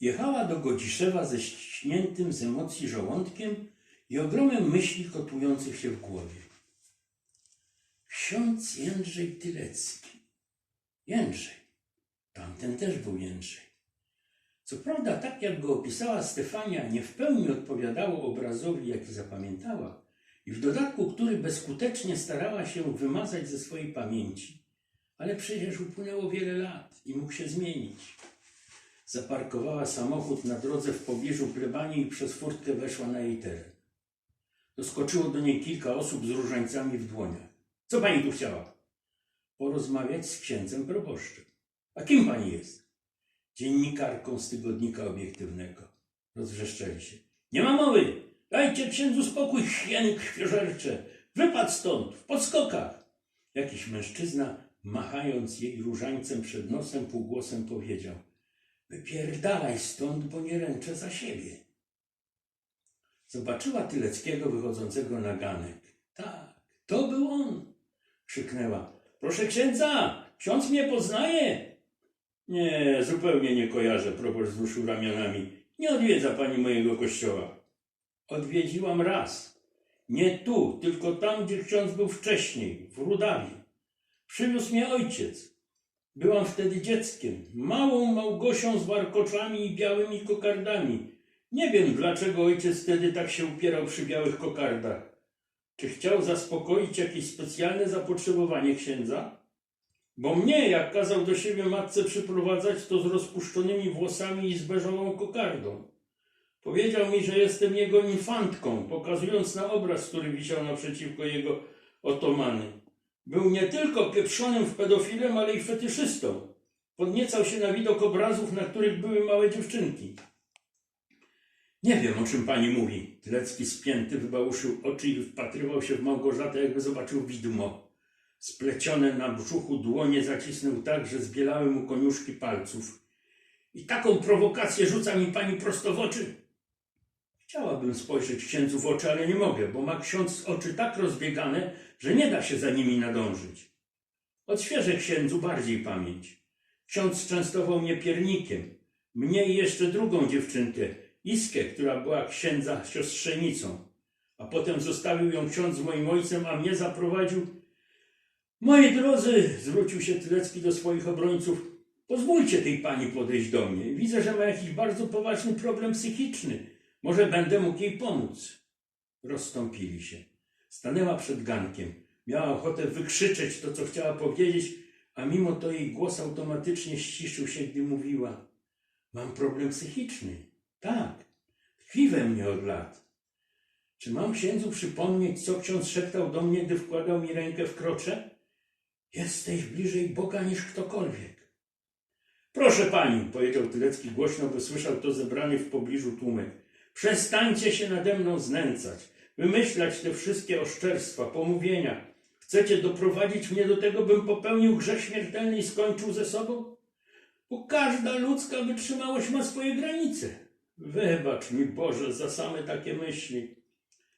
Jechała do Godziszewa ze ściśniętym z emocji żołądkiem i ogromem myśli kotłujących się w głowie. Ksiądz Jędrzej Tylecki. Jędrzej. Tamten też był Jędrzej. Co prawda, tak jak go opisała Stefania, nie w pełni odpowiadało obrazowi, jaki zapamiętała, i w dodatku, który bezskutecznie starała się wymazać ze swojej pamięci, ale przecież upłynęło wiele lat i mógł się zmienić. Zaparkowała samochód na drodze w pobliżu plebanii i przez furtkę weszła na jej teren. Doskoczyło do niej kilka osób z różańcami w dłoniach. Co pani tu chciała? Porozmawiać z księdzem proboszczem. A kim pani jest? Dziennikarką z tygodnika obiektywnego. Rozwrzeszczeli się. Nie ma mowy! Dajcie księdzu spokój, hieny krwiożercze! Wypadł stąd, w podskokach! Jakiś mężczyzna, machając jej różańcem przed nosem, półgłosem powiedział. Wypierdalaj stąd, bo nie ręczę za siebie. Zobaczyła Tyleckiego wychodzącego na ganek. Tak, to był on! Krzyknęła. Proszę księdza, ksiądz mnie poznaje? Nie, zupełnie nie kojarzę, proboszcz wzruszył ramionami. Nie odwiedza pani mojego kościoła. Odwiedziłam raz. Nie tu, tylko tam, gdzie ksiądz był wcześniej, w Rudawie. Przywiózł mnie ojciec. Byłam wtedy dzieckiem, małą Małgosią z warkoczami i białymi kokardami. Nie wiem, dlaczego ojciec wtedy tak się upierał przy białych kokardach. Czy chciał zaspokoić jakieś specjalne zapotrzebowanie księdza? Bo mnie, jak kazał do siebie matce przyprowadzać, to z rozpuszczonymi włosami i z beżową kokardą. Powiedział mi, że jestem jego infantką, pokazując na obraz, który wisiał naprzeciwko jego otomany. Był nie tylko pieprzonym w pedofilem, ale i fetyszystą. Podniecał się na widok obrazów, na których były małe dziewczynki. Nie wiem, o czym pani mówi. Tylecki spięty wybałuszył oczy i wpatrywał się w Małgorzatę, jakby zobaczył widmo. Splecione na brzuchu dłonie zacisnął tak, że zbielały mu koniuszki palców. I taką prowokację rzuca mi pani prosto w oczy. Chciałabym spojrzeć księdzu w oczy, ale nie mogę, bo ma ksiądz oczy tak rozbiegane, że nie da się za nimi nadążyć. Odświeżę księdzu bardziej pamięć. Ksiądz częstował mnie piernikiem, mnie i jeszcze drugą dziewczynkę, Iskę, która była księdza siostrzenicą. A potem zostawił ją ksiądz z moim ojcem, a mnie zaprowadził. Moi drodzy, zwrócił się Tylecki do swoich obrońców, pozwólcie tej pani podejść do mnie. Widzę, że ma jakiś bardzo poważny problem psychiczny. Może będę mógł jej pomóc. Rozstąpili się. Stanęła przed gankiem. Miała ochotę wykrzyczeć to, co chciała powiedzieć, a mimo to jej głos automatycznie ściszył się, gdy mówiła. Mam problem psychiczny. Tak. Tkwi we mnie od lat. Czy mam księdzu przypomnieć, co ksiądz szeptał do mnie, gdy wkładał mi rękę w krocze? Jesteś bliżej Boga niż ktokolwiek. Proszę pani, powiedział Tylecki głośno, by słyszał to zebrany w pobliżu tłumek. Przestańcie się nade mną znęcać, wymyślać te wszystkie oszczerstwa, pomówienia. Chcecie doprowadzić mnie do tego, bym popełnił grzech śmiertelny i skończył ze sobą? Bo każda ludzka wytrzymałość ma swoje granice. Wybacz mi, Boże, za same takie myśli.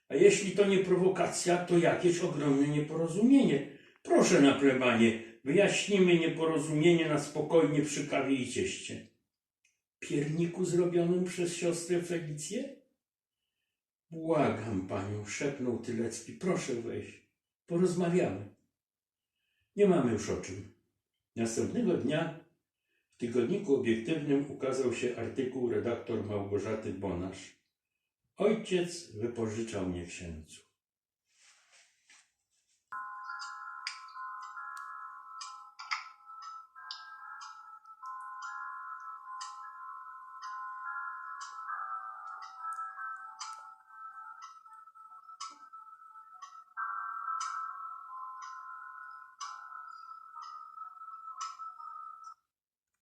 A jeśli to nie prowokacja, to jakieś ogromne nieporozumienie. Proszę na plebanie, wyjaśnimy nieporozumienie na spokojnie przy kawie i cieście. Pierniku zrobionym przez siostrę Felicję? Błagam panią, szepnął Tylecki. Proszę wejść. Porozmawiamy. Nie mamy już o czym. Następnego dnia w tygodniku obiektywnym ukazał się artykuł redaktor Małgorzaty Bonasz. Ojciec wypożyczał mnie księdzu.